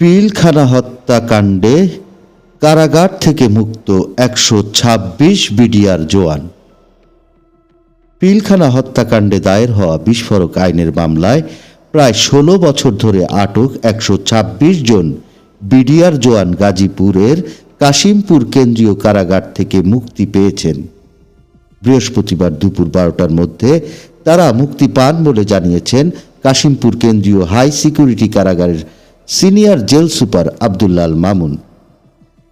পিলখানা হত্যাকাণ্ডে কারাগার থেকে মুক্ত একশো ছাব্বিশ বিডিআর জোয়ান পিলখানা হত্যাকাণ্ডে দায়ের হওয়া বিস্ফোরক আইনের মামলায় প্রায় ষোলো বছর ধরে আটক একশো ছাব্বিশ জন বিডিআর জোয়ান গাজীপুরের কাশিমপুর কেন্দ্রীয় কারাগার থেকে মুক্তি পেয়েছেন। বৃহস্পতিবার দুপুর বারোটার মধ্যে তারা মুক্তি পান বলে জানিয়েছেন কাশিমপুর কেন্দ্রীয় হাই সিকিউরিটি কারাগারের senior jail super Abdullah Al Mamun.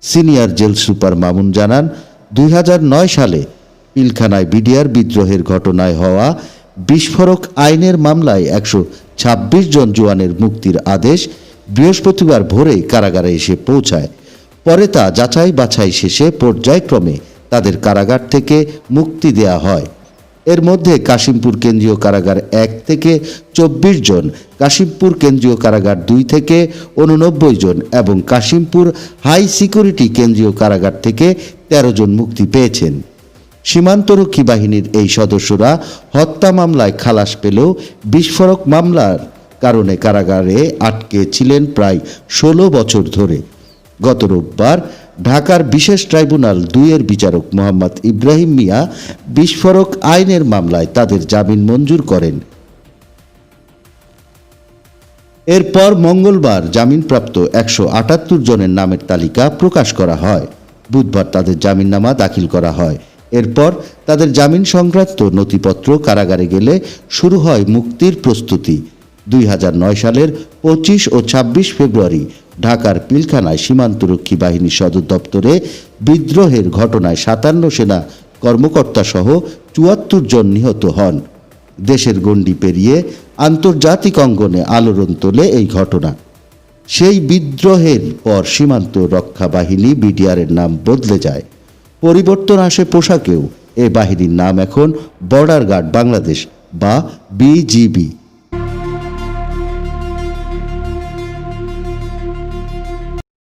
Senior jail super Mamun জানান, দুই হাজার নয় সালে পিলখানায় বিডিআর বিদ্রোহের ঘটনায় হওয়া বিস্ফোরক আইনের মামলায় একশো ছাব্বিশ জন জোয়ানের মুক্তির আদেশ বৃহস্পতিবার ভোরে কারাগারে এসে পৌঁছায়। পরে তা যাচাই বাছাই শেষে পর্যায়ক্রমে তাদের কারাগার থেকে মুক্তি দেয়া হয়। এর মধ্যে কাশিমপুর কেন্দ্রীয় কারাগার এক থেকে চব্বিশ জন, কাশিমপুর কেন্দ্রীয় কারাগার দুই থেকে উননব্বই জন এবং কাশিমপুর হাই সিকিউরিটি কেন্দ্রীয় কারাগার থেকে তেরো জন মুক্তি পেয়েছেন। সীমান্তরক্ষী বাহিনীর এই সদস্যরা হত্যা মামলায় খালাস পেলেও বিস্ফোরক মামলার কারণে কারাগারে আটকে ছিলেন প্রায় ষোলো বছর ধরে। গত রোববার ঢাকার বিশেষ ট্রাইব্যুনাল দুইয়ের বিচারক মোহাম্মদ ইব্রাহিম মিয়া বিস্ফোরক আইনের মামলায় তাদের জামিন মঞ্জুর করেন। এরপর মঙ্গলবার জামিনপ্রাপ্ত একশো আটাত্তর জনের নামের তালিকা প্রকাশ করা হয়। বুধবার তাদের জামিননামা দাখিল করা হয়। এরপর তাদের জামিন সংক্রান্ত নথিপত্র কারাগারে গেলে শুরু হয় মুক্তির প্রস্তুতি। দুই হাজার নয় সালের পঁচিশ ও ২৬ ফেব্রুয়ারি ঢাকার পিলখানায় সীমান্তরক্ষী বাহিনী সদর দপ্তরে বিদ্রোহের ঘটনায় সাতান্ন সেনা কর্মকর্তা সহ চুয়াত্তর জন নিহত হন। দেশের গণ্ডি পেরিয়ে আন্তর্জাতিক অঙ্গনে আলোড়ন তোলে এই ঘটনা। সেই বিদ্রোহের পর সীমান্ত রক্ষা বাহিনী বিডিআরের নাম বদলে যায়। পরিবর্তন আসে পোশাকেও। এ বাহিনীর নাম এখন বর্ডার গার্ড বাংলাদেশ বা বিজিবি।